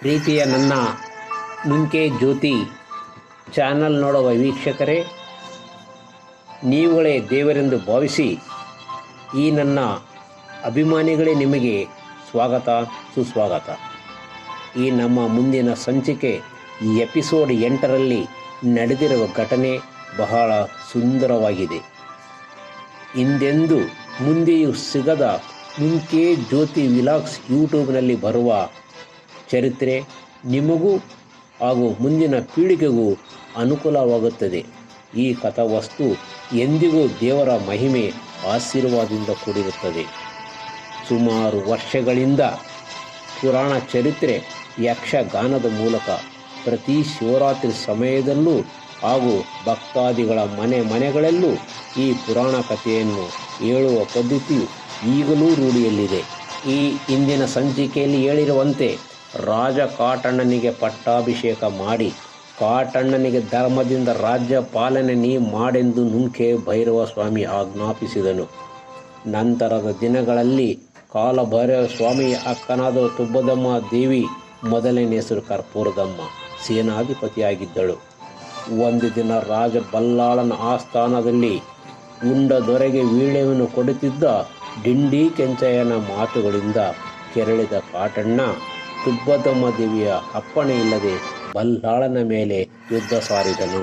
ಪ್ರೀತಿಯ ನನ್ನ ನುಂಕೆ ಜ್ಯೋತಿ ಚಾನಲ್ ನೋಡುವ ವೀಕ್ಷಕರೇ, ನೀವುಗಳೇ ದೇವರೆಂದು ಭಾವಿಸಿ ಈ ನನ್ನ ಅಭಿಮಾನಿಗಳೇ ನಿಮಗೆ ಸ್ವಾಗತ, ಸುಸ್ವಾಗತ. ಈ ನಮ್ಮ ಮುಂದಿನ ಸಂಚಿಕೆ ಈ ಎಪಿಸೋಡ್ ಎಂಟರಲ್ಲಿ ನಡೆದಿರುವ ಘಟನೆ ಬಹಳ ಸುಂದರವಾಗಿದೆ. ಹಿಂದೆಂದು ಮುಂದೆಯೂ ಸಿಗದ ಮುಂಕೆ ಜ್ಯೋತಿ ವಿಲಾಕ್ಸ್ ಯೂಟ್ಯೂಬ್ನಲ್ಲಿ ಬರುವ ಚರಿತ್ರೆ ನಿಮಗೂ ಹಾಗೂ ಮುಂದಿನ ಪೀಳಿಗೆಗೂ ಅನುಕೂಲವಾಗುತ್ತದೆ. ಈ ಕಥಾವಸ್ತು ಎಂದಿಗೂ ದೇವರ ಮಹಿಮೆ ಆಶೀರ್ವಾದದಿಂದ ಕೂಡಿರುತ್ತದೆ. ಸುಮಾರು ವರ್ಷಗಳಿಂದ ಪುರಾಣ ಚರಿತ್ರೆ ಯಕ್ಷಗಾನದ ಮೂಲಕ ಪ್ರತಿ ಶಿವರಾತ್ರಿ ಸಮಯದಲ್ಲೂ ಹಾಗೂ ಭಕ್ತಾದಿಗಳ ಮನೆ ಮನೆಗಳಲ್ಲೂ ಈ ಪುರಾಣ ಕಥೆಯನ್ನು ಹೇಳುವ ಪದ್ಧತಿಯು ಈಗಲೂ ರೂಢಿಯಲ್ಲಿದೆ. ಈ ಇಂದಿನ ಸಂಚಿಕೆಯಲ್ಲಿ ಹೇಳಿರುವಂತೆ ರಾಜ ಕಾಟಣ್ಣನಿಗೆ ಪಟ್ಟಾಭಿಷೇಕ ಮಾಡಿ, ಕಾಟಣ್ಣನಿಗೆ ಧರ್ಮದಿಂದ ರಾಜ್ಯ ಪಾಲನೆ ನೀ ಮಾಡೆಂದು ನುಂಕೆ ಭೈರವ ಸ್ವಾಮಿ ಆಜ್ಞಾಪಿಸಿದನು. ನಂತರದ ದಿನಗಳಲ್ಲಿ ಕಾಲಭೈರವ ಸ್ವಾಮಿ ಅಕ್ಕನಾದ ತುಬ್ಬದಮ್ಮ ದೇವಿ ಮೊದಲನೇ ಹೆಸರು ಕರ್ಪೂರದಮ್ಮ ಸೇನಾಧಿಪತಿಯಾಗಿದ್ದಳು. ಒಂದು ದಿನ ರಾಜ ಬಲ್ಲಾಳನ ಆಸ್ಥಾನದಲ್ಲಿ ಉಂಡ ದೊರೆಗೆ ವೀಳ್ಯವನ್ನು ಕೊಡುತ್ತಿದ್ದ ಡಿಂಡಿ ಕೆಂಚಯ್ಯನ ಮಾತುಗಳಿಂದ ಕೆರಳಿದ ಕಾಟಣ್ಣ ತುಬ್ಬದಮ್ಮ ದೇವಿಯ ಅಪ್ಪಣೆ ಇಲ್ಲದೆ ಬಲ್ಲಾಳನ ಮೇಲೆ ಯುದ್ಧ ಸಾರಿದನು.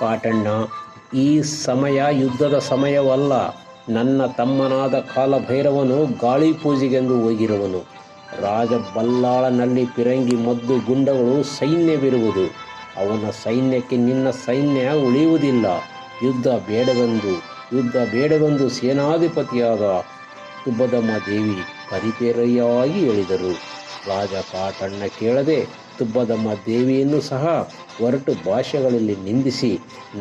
ಪಾಟಣ್ಣ, ಈ ಸಮಯ ಯುದ್ಧದ ಸಮಯವಲ್ಲ. ನನ್ನ ತಮ್ಮನಾದ ಕಾಲಭೈರವನು ಗಾಳಿ ಪೂಜೆಗೆಂದು ಹೋಗಿರುವನು. ರಾಜ ಬಲ್ಲಾಳನಲ್ಲಿ ಪಿರಂಗಿ ಮದ್ದು ಗುಂಡಗಳು ಸೈನ್ಯವಿರುವುದು. ಅವನ ಸೈನ್ಯಕ್ಕೆ ನಿನ್ನ ಸೈನ್ಯ ಉಳಿಯುವುದಿಲ್ಲ. ಯುದ್ಧ ಬೇಡವೆಂದು ಯುದ್ಧ ಬೇಡವೆಂದು ಸೇನಾಧಿಪತಿಯಾದ ಸುಬ್ಬದಮ್ಮ ದೇವಿ ಪರಿಪೇರಯ್ಯವಾಗಿ ಹೇಳಿದರು. ರಾಜ ಪಾಟಣ್ಣ ಕೇಳದೆ ತುಬ್ಬದಮ್ಮ ದೇವಿಯನ್ನು ಸಹ ಹೊರಟು ಭಾಷೆಗಳಲ್ಲಿ ನಿಂದಿಸಿ,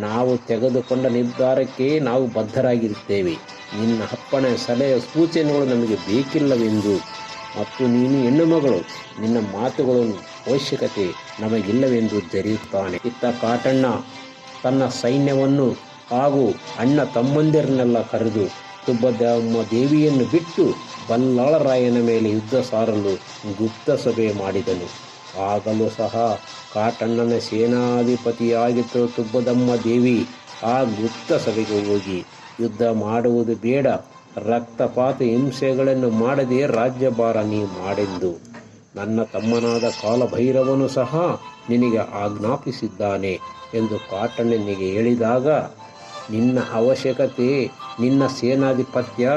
ನಾವು ತೆಗೆದುಕೊಂಡ ನಿರ್ಧಾರಕ್ಕೆ ನಾವು ಬದ್ಧರಾಗಿರುತ್ತೇವೆ. ನಿನ್ನ ಅಪ್ಪಣೆ ಸಲಹೆ ಸೂಚನೆಗಳು ನಮಗೆ ಬೇಕಿಲ್ಲವೆಂದು. ಮತ್ತು ನೀನು ಹೆಣ್ಣು ಮಗಳು, ನಿನ್ನ ಮಾತುಗಳನ್ನು ಅವಶ್ಯಕತೆ ನಮಗಿಲ್ಲವೆಂದು ಜರಿಯುತ್ತಾನೆ ಇತ್ತ ಕಾಟಣ್ಣ ತನ್ನ ಸೈನ್ಯವನ್ನು ಹಾಗೂ ಅಣ್ಣ ತಮ್ಮಂದಿರನ್ನೆಲ್ಲ ಕರೆದು ತುಬ್ಬದಮ್ಮ ದೇವಿಯನ್ನು ಬಿಟ್ಟು ಬಲ್ಲಾಳರಾಯನ ಮೇಲೆ ಯುದ್ಧ ಸಾರಲು ಗುಪ್ತ ಸಭೆ ಮಾಡಿದನು. ಆಗಲೂ ಸಹ ಕಾಟಣ್ಣನ ಸೇನಾಧಿಪತಿಯಾಗಿತ್ತು ತುಬ್ಬದಮ್ಮ ದೇವಿ ಆ ಗುಪ್ತ ಸಭೆಗೆ ಹೋಗಿ ಯುದ್ಧ ಮಾಡುವುದು ಬೇಡ, ರಕ್ತಪಾತ ಹಿಂಸೆಗಳನ್ನು ಮಾಡದೆ ರಾಜ್ಯಭಾರ ನೀ ಮಾಡೆಂದು. ನನ್ನ ತಮ್ಮನಾದ ಕಾಲಭೈರವನು ಸಹ ನಿನಗೆ ಆಜ್ಞಾಪಿಸಿದ್ದಾನೆ ಎಂದು ಕಾಟಣ್ಣನಿಗೆ ಹೇಳಿದಾಗ ನಿನ್ನ ಅವಶ್ಯಕತೆ, ನಿನ್ನ ಸೇನಾಧಿಪತ್ಯ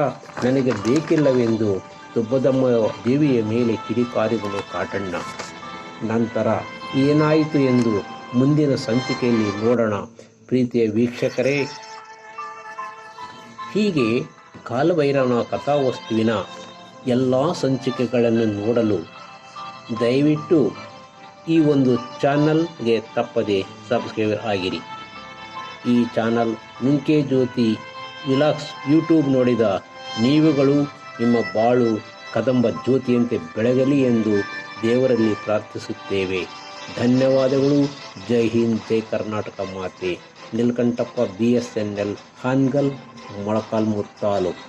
ನನಗೆ ಬೇಕಿಲ್ಲವೆಂದು ತುಬ್ಬದಮ್ಮ ದೇವಿಯ ಮೇಲೆ ಕಿಡಿಕಾರಿಗಳು ಕಾಟಣ್ಣ. ನಂತರ ಏನಾಯಿತು ಎಂದು ಮುಂದಿನ ಸಂಚಿಕೆಯಲ್ಲಿ ನೋಡೋಣ. ಪ್ರೀತಿಯ ವೀಕ್ಷಕರೇ, ಹೀಗೆ ಕಾಲಭೈರವನ ಕಥಾವಸ್ತುವಿನ ಎಲ್ಲ ಸಂಚಿಕೆಗಳನ್ನು ನೋಡಲು ದಯವಿಟ್ಟು ಈ ಒಂದು ಚಾನಲ್ಗೆ ತಪ್ಪದೆ ಸಬ್ಸ್ಕ್ರೈಬರ್ ಆಗಿರಿ. ಈ ಚಾನಲ್ ಮಿಂಕೆ ಜ್ಯೋತಿ ಇಲಾಕ್ಸ್ ಯೂಟ್ಯೂಬ್ ನೋಡಿದ ನೀವುಗಳು ನಿಮ್ಮ ಬಾಳು ಕದಂಬ ಜ್ಯೋತಿಯಂತೆ ಬೆಳಗಲಿ ಎಂದು ದೇವರಲ್ಲಿ ಪ್ರಾರ್ಥಿಸುತ್ತೇವೆ. ಧನ್ಯವಾದಗಳು. ಜೈ ಹಿಂದ್, ಜೈ ಕರ್ನಾಟಕ ಮಾತೆ. Nilkanthappa B S N L Hangal, Molakalmuru taluk.